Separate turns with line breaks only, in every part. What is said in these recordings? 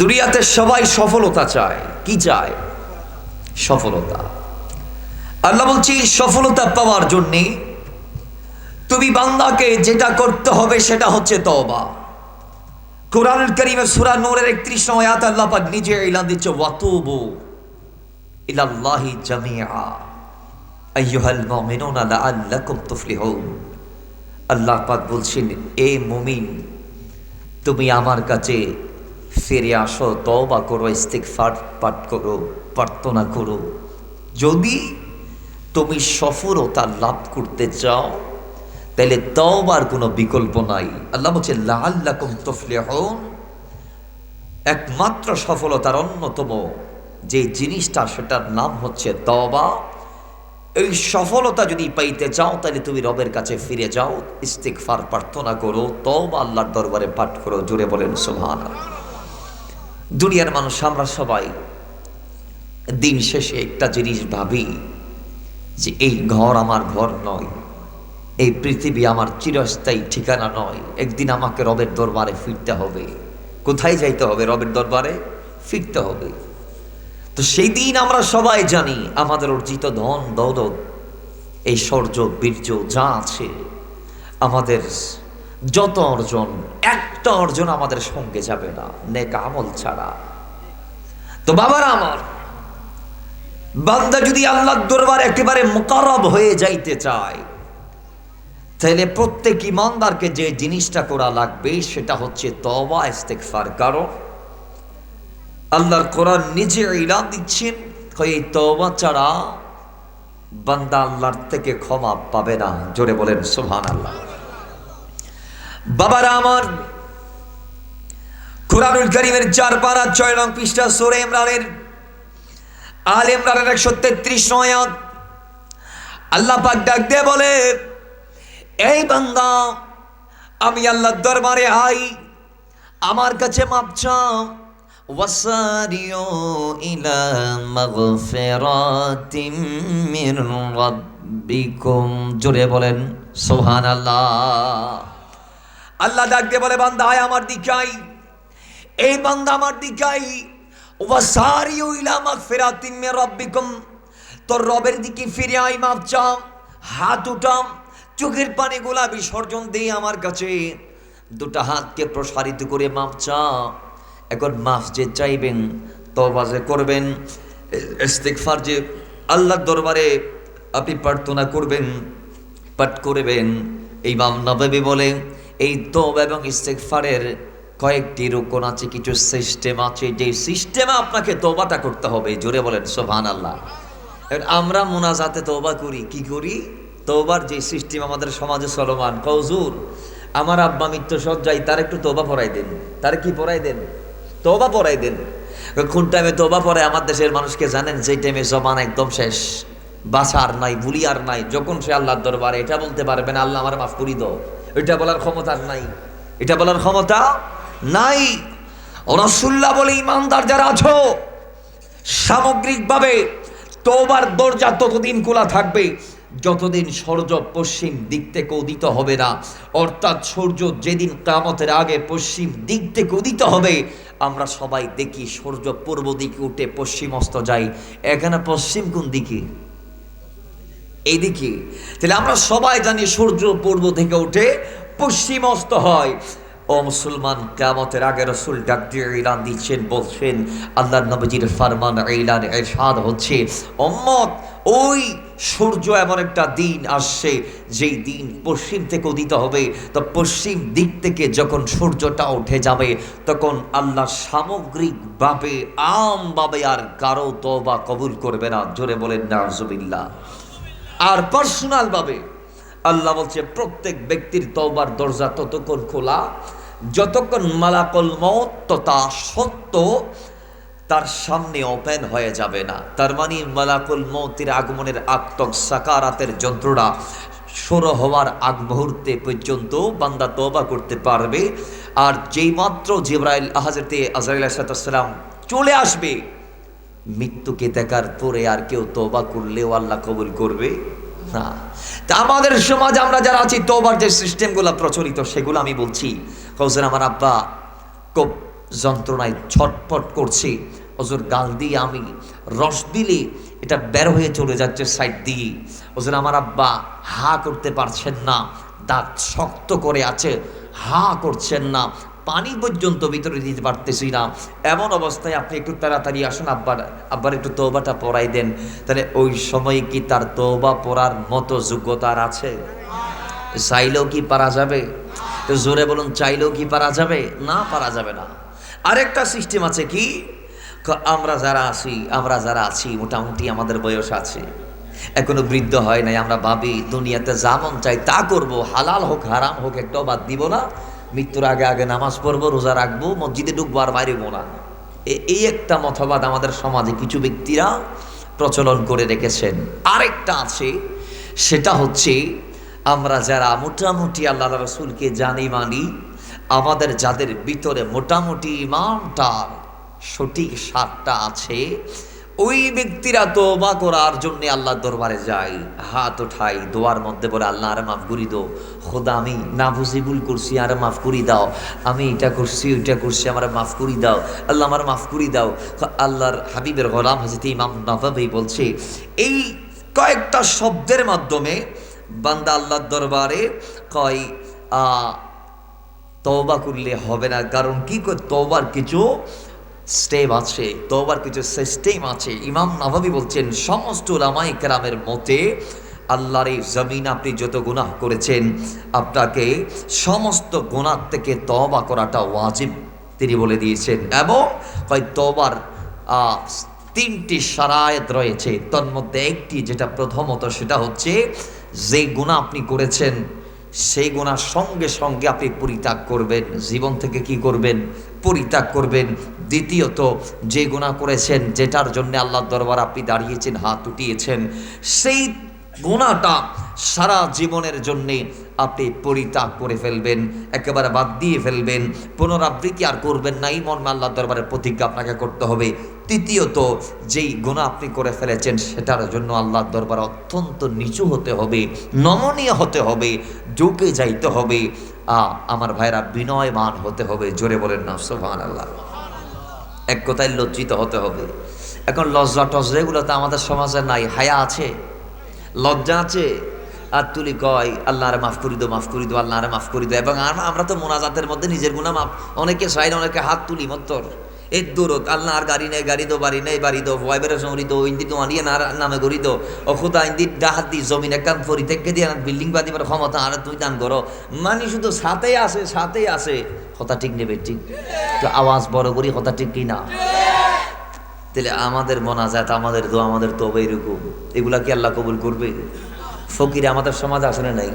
দুনিয়াতে সবাই সফলতা চায়। কি চায়? সফলতা। আল্লাহ বলছি, সফলতা পাওয়ার জন্যে তুমি বান্দাকে যেটা করতে হবে সেটা হচ্ছে তবা কোরআনুল করিমের সূরা নূরের 31 নং আয়াত আল্লাহ পাক নিজে এলান দিচ্ছে, ওয়াতুবু ইলাল্লাহি জামিআ। আইয়ুহাল মুমিনুনা লাআল্লাকুম তুফলিহুন। আল্লাহ পাক বলছেন, এ মুমিন, তুমি আমার কাছে ফিরে আসো, তওবা করো, ইস্তিগফার পাঠ করো, প্রার্থনা করো। যদি তুমি সফলতা লাভ করতে চাও, তাহলে তওবার কোনো বিকল্প নাই। আল্লাহ বলছে, লাআল্লাকুম তুফলিহুন। একমাত্র সফলতার অন্যতম যে জিনিসটা, সেটার নাম হচ্ছে তওবা। এই সফলতা যদি পাইতে চাও, তাহলে তুমি রবের কাছে ফিরে যাও, ইস্তিগফার প্রার্থনা করো, তওবা আল্লাহর দরবারে পাঠ করো জুড়ে বলেন, সুবহানাল্লাহ। দুনিয়ার মানুষ, আমরা সবাই দিন শেষে একটা জিনিস ভাবি যে এই ঘর আমার ঘর নয়, এই পৃথিবী আমার চিরস্থায়ী ঠিকানা নয়, একদিন আমাকে রবের দরবারে ফিরতে হবে। কোথায় যাইতে হবে? রবের দরবারে ফিরতে হবে। তো সেই দিন আমরা সবাই জানি আমাদের অর্জিত ধন, দৌলত, এই শৌর্য বীর্য যা আছে, আমাদের যত অর্জন, একটা অর্জন আমাদের সঙ্গে যাবে না, নেক আমল ছাড়া। তো বাবারা আমার, বান্দা যদি আল্লাহর দরবারে একেবারে মোকারব হয়ে যাইতে চায়, তাহলে প্রত্যেক ইমানদারকে যে জিনিসটা করা লাগবে সেটা হচ্ছে তবা ইস্তেগফার। কারণ আল্লাহর কোরআন নিজে ইলান দিচ্ছেন এই তবা ছাড়া বান্দা আল্লাহর থেকে ক্ষমা পাবে না। জোরে বলেন, সুবহানাল্লাহ। বাবারা আমার, কোরআনুল করিমের চার পারা ছয় নং পৃষ্ঠা সোরে ইমরানের, আল ইমরানের একশো তেত্রিশ নয়াত আল্লাহ পাক ডাক দিয়ে বলে, এই বান্দা, আমি আল্লাহর দরবারে আই, আমার কাছে মাপ চাও। ওয়াসারিও ইলা মাগফিরাতিম মির রাব্বিকুম। জোরে বলেন, সুবহানাল্লাহ। আল্লাহ ডাক দিয়ে বলে, বান্দা, আয় আমার দিকে আই এই বান্দা আমার দিকে আই ওয়াসারিও ইলা মাগফিরাতিম মির রাব্বিকুম। তোর রবের দিকে ফিরে আই মাপ চাও। হাত উঠাম চোখের পানি গোলা বিসর্জন দিয়ে আমার কাছে। দুটা হাতকে প্রসারিত করে মাপ চা এখন মাফ যে চাইবেন তবা যে করবেন, ইস্তেগফার যে আল্লাহর দরবারে আপনি প্রার্থনা করবেন, পাঠ করবেন। এই মাম নবাবি বলে এই তব এবং ইস্তেগফারের কয়েকটি রোকন আছে, কিছু সিস্টেম আছে যে সিস্টেমে আপনাকে তোবাটা করতে হবে। জোরে বলেন সোভান আল্লাহ আমরা মোনাজাতে তোবা করি, কি করি? তোবার যে সিস্টেম আমাদের সমাজে চলমান। কৌজুর আমার আব্বা মৃত্যু সজ্জাই তার একটু তোবা পড়াই দেন। তার কি পড়াই দেন? তোবা পড়াই দেন। কোন টাইমে তোবা পড়ে, আমার দেশের মানুষকে জানেন যে টাইমে জমান একদম শেষ। বাসা আর নাই ভুলি আর নাই, যখন সে আল্লাহর দরবারে, এটা বলতে পারবে না, আল্লাহ আমার মাফ করি দাও। এটা বলার ক্ষমতা নাই। এটা বলার ক্ষমতা নাই। রসুল্লাহ বলে, ইমানদার যারা আছো, সামগ্রিকভাবে তোবার দরজা ততদিন খোলা থাকবে, যতদিন সূর্য পশ্চিম দিক থেকে উদিত হবে না। অর্থাৎ সূর্য যেদিন কামতের আগে পশ্চিম দিক থেকে উদিত হবে, আমরা সবাই দেখি সূর্য পূর্ব দিকে উঠে পশ্চিম অস্ত যাই। এখানে পশ্চিম কোন দিকে? এইদিকে। তাহলে আমরা সবাই জানি সূর্য পূর্ব থেকে উঠে পশ্চিম অস্ত হয়। ও মুসলমান কেমতের আগে রসুল ডাক দিয়ে ইলান দিচ্ছেন, বলছেন আল্লাহ নবজির ফারমান ইলান এরশাদ হচ্ছে অম্মত ওই সূর্য এমন একটা দিন আসছে, যেই দিন পশ্চিম থেকে উদিত হবে। তো পশ্চিম দিক থেকে যখন সূর্যটা উঠে যাবে, তখন আল্লাহ সামগ্রিকভাবে, আমভাবে আর কারও তবা কবুল করবে না। জোরে বলেন নাজুবিল্লাহ আর পার্সোনালভাবে আল্লাহ বলছে, প্রত্যেক ব্যক্তির তওবার দরজা ততক্ষণ খোলা, যতক্ষণ মালাকল মত তথা সত্য তার সামনে ওপেন হয়ে যাবে না। তার মানে মালাকুল মৌতের আগমনের আক্তক সাকারাতের যন্ত্রণা শুরু হওয়ার আগ মুহূর্তে পর্যন্ত বান্দা তওবা করতে পারবে। আর যেই মাত্র জিব্রাইল হাজরতে আজরাইল চলে আসবে মৃত্যুকে দেখার পরে আর কেউ তওবা করলেও আল্লাহ কবুল করবে না। তা আমাদের সমাজ আমরা যারা আছি তোবার যে সিস্টেমগুলো প্রচলিত, সেগুলো আমি বলছি। কৌশল আমার আব্বা খুব যন্ত্রণায় ছটপট করছে। ওজোর গাল দিয়ে আমি রস দিলে এটা বের হয়ে চলে যাচ্ছে সাইড দিয়ে। ওজোর আমার আব্বা হা করতে পারছেন না, দাঁত শক্ত করে আছে, হা করছেন না। পানি পর্যন্ত ভিতরে দিতে পারতেছি না। এমন অবস্থায় আপনি একটু তাড়াতাড়ি আসুন, আব্বার আব্বার একটু তৌবাটা পড়াই দেন। তাহলে ওই সময় কি তার তৌবা পড়ার মতো যোগ্যতার আছে? চাইলেও কি পারা যাবে? তো জোরে বলুন, চাইলেও কি পারা যাবে? না, পারা যাবে না। আরেকটা সিস্টেম আছে কি? আমরা যারা আছি, আমরা যারা আছি, মোটামুটি আমাদের বয়স আছে। এখনও বৃদ্ধ হয় নাই, আমরা ভাবি দুনিয়াতে যা মন চাই তা করব। হালাল হোক, হারাম হোক একটাও বাদ দিব না। মৃত্যুর আগে আগে নামাজ পড়ব, রোজা রাখব, মসজিদে ঢুকবো আর বাইরে না। এই একটা মতবাদ আমাদের সমাজে কিছু ব্যক্তিরা প্রচলন করে রেখেছেন। আরেকটা আছে, সেটা হচ্ছে, আমরা যারা মোটামুটি আল্লাহ রসুলকে জানি, মানি, আমাদের যাদের ভিতরে মোটামুটি ইমানটার সঠিক সারটা আছে ওই ব্যক্তিরা তোবা করার জন্য আল্লাহ দরবারে যায়। হাত ওঠাই, দোয়ার মধ্যে বলে, আল্লাহ, আরে মাফ করি দো খোদা, আমি না বুঝি ভুল করছি, আরে মাফ করি দাও। আমি এটা করছি, ওইটা করছি, আমার মাফ করি দাও। আল্লাহ, আমার মাফ করি দাও। আল্লাহর হাবিবের গোলাম হাজিতে ইমাম নবাবি বলছে, এই কয়েকটা শব্দের মাধ্যমে বান্দা আল্লাহর দরবারে কয় তওবা করলে হবে না। কারণ কি করে তওবার কিছু স্টেপ আছে তওবার কিছু সিস্টেম আছে। ইমাম নবাবি বলছেন সমস্ত ওলামাই কেরামের মতে আল্লাহর এই জমিন আপনি যত গুনাহ করেছেন আপনাকে সমস্ত গুনাহ থেকে তওবা করাটা ওয়াজিব তিনি বলে দিয়েছেন। এবং কয় তওবার আহ, তিনটি সারায়ত রয়েছে। তন্মধ্যে একটি যেটা প্রথমত সেটা হচ্ছে যে গুণা আপনি করেছেন সেই গুণার সঙ্গে সঙ্গে আপনি পরিত্যাগ করবেন। জীবন থেকে কি করবেন? পরিত্যাগ করবেন। দ্বিতীয়ত, যে গুণা করেছেন, যেটার জন্য আল্লাহর দরবার আপনি দাঁড়িয়েছেন, হাত উঠিয়েছেন, সেই গুণাটা সারা জীবনের জন্যে আপনি পরিত্যাগ করে ফেলবেন, একেবারে বাদ দিয়ে ফেলবেন, পুনরাবৃত্তি আর করবেন না, এই মর্মে আল্লাহ দরবারের প্রতিজ্ঞা আপনাকে করতে হবে। তৃতীয়ত, যেই গুণা আপনি করে ফেলেছেন, সেটার জন্য আল্লাহর দরবার অত্যন্ত নিচু হতে হবে, নমনীয় হতে হবে, ঝুঁকে যাইতে হবে। আমার ভাইরা বিনয়মান হতে হবে, জোরে বলেন না সোহান আল্লাহ এক কথায় লজ্জিত হতে হবে। এখন লজ্জা টজ্জা এগুলো তো আমাদের সমাজে নাই, হায়া আছে, লজ্জা আছে। আর তুলি, কয় আল্লাহ আরে মাফ করি দো, মাফ করি দো আল্লাহ আরে মাফ করি দো। এবং আম- আমরা তো মোনাজাতের মধ্যে নিজের গুণা মাফ অনেকে সাইড অনেকে হাত তুলি, মত্তর। এর দূরত আল্লাহ আর গাড়ি নেই, গাড়ি দো, বাড়ি নেই, বাড়ি দো ওয়াইবের সঙ্গে দো, ইন্দি তো আনিয়ে না নামে করি দো। খুদা ইন্দি ডাহাত দি, জমিন একখান ফরি থেকে দিয়ে বিল্ডিং বাদিবার ক্ষমতা আর তুই দান করো। মানে শুধু সাথেই আসে সাথেই আসে কথা ঠিক নেবে, ঠিক? তো আওয়াজ বড় করি, কথা ঠিক কি না? তাহলে আমাদের মোনাজাত, আমাদের দোয়া, আমাদের তবে এরকম। এগুলা কি আল্লাহ কবুল করবে? ফকির আমাদের সমাজ আসলে নাই।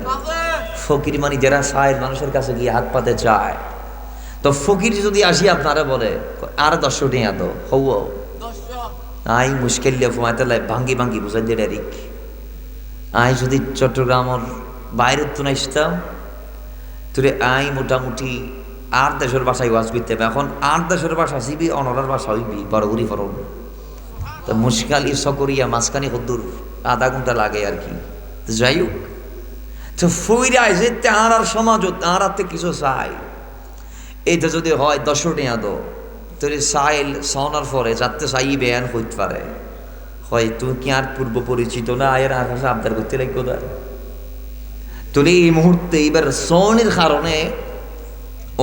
ফকির মানে যারা সাহের মানুষের কাছে গিয়ে হাত পাতে চায় তো ফকির যদি আসি আপনারা বলে, আর দশ টিয়া তো হৌ আই মুশকিল ভাঙ্গি ভাঙ্গি, বুঝাই দিয়ে ডাইরিক আই যদি চট্টগ্রামের বাইরের তো নাইসতাম তোরে আই মোটামুটি আর দেশের বাসায় ওয়াজ করতে হবে। এখন আর দেশের বাসা সিবি অনরার বাসা হইবি বড়গুড়ি ফরন তো মুশকালি সকরিয়া, মাঝখানে হদ্দুর আধা ঘণ্টা লাগে আর কি। যাই হোক, তো ফুইরা যে তাহার আর সমাজও তাহার হাতে কিছু চাই। এইটা যদি হয় দশটি আদো তোরে সাইল সনার পরে যাতে চাই বেয়ান হইতে পারে। হয় তুই কি আর পূর্ব পরিচিত না? আয়ের আর আবদার করতে লাগবে না তোর এই মুহূর্তে এবার সনের কারণে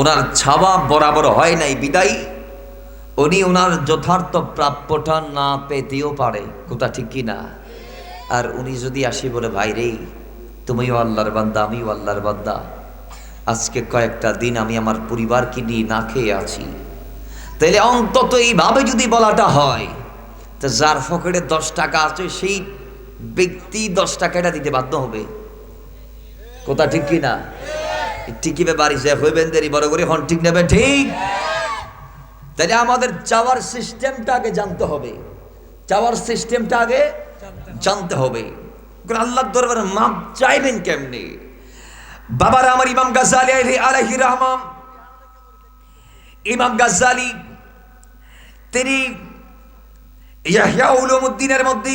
ওনার ছাবা বরাবর হয় নাই বিদায়। উনি ওনার যথার্থ প্রাপ্যটা না পেতেও পারে। কোথা ঠিক কি না? আর উনি যদি আসি বলে, ভাই রে, তুমিও আল্লাহর বান্দা, আমিও আল্লাহর বান্দা। আজকে কয়েকটা দিন আমি আমার পরিবারকে নিয়ে না খেয়ে আছি। তাহলে অন্তত এইভাবে যদি বলাটা হয়, তা যার ফকেটে দশ টাকা আছে, সেই ব্যক্তি দশ টাকাটা দিতে বাধ্য হবে। কোথা ঠিক কি না? টিকিবে বাড়ি সে হইবেন দেরি, বড় করে হন, ঠিক নেবে ঠিক? তাহলে আমাদের চাওয়ার সিস্টেমটা আগে জানতে হবে। চাওয়ার সিস্টেমটা আগে জানতে হবে। আল্লাহর দরবারে মাপ চাইবেন কেমনি? বাবার আমার ইমাম গাজ্জালি আলাইহি আলাইহি রহমান ইমাম গাজ্জালি, তিনি উলুমুদ্দিনের মধ্যে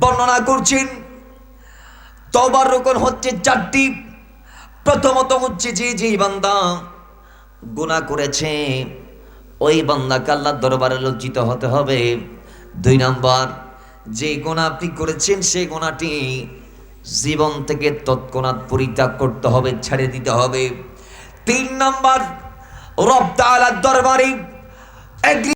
বর্ণনা করছেন তবার রোকন হচ্ছে চারটি। প্রথমত হচ্ছে যে যে বান্দা গুণা করেছে, ওই বান্দাকে আল্লাহর দরবারে লজ্জিত হতে হবে। দুই নাম্বার যে গোনা আপনি করেছেন, সে গোনাটি জীবন থেকে তৎক্ষণাৎ পরিত্যাগ করতে হবে, ছেড়ে দিতে হবে। তিন নম্বর, রব তাআলার দরবারে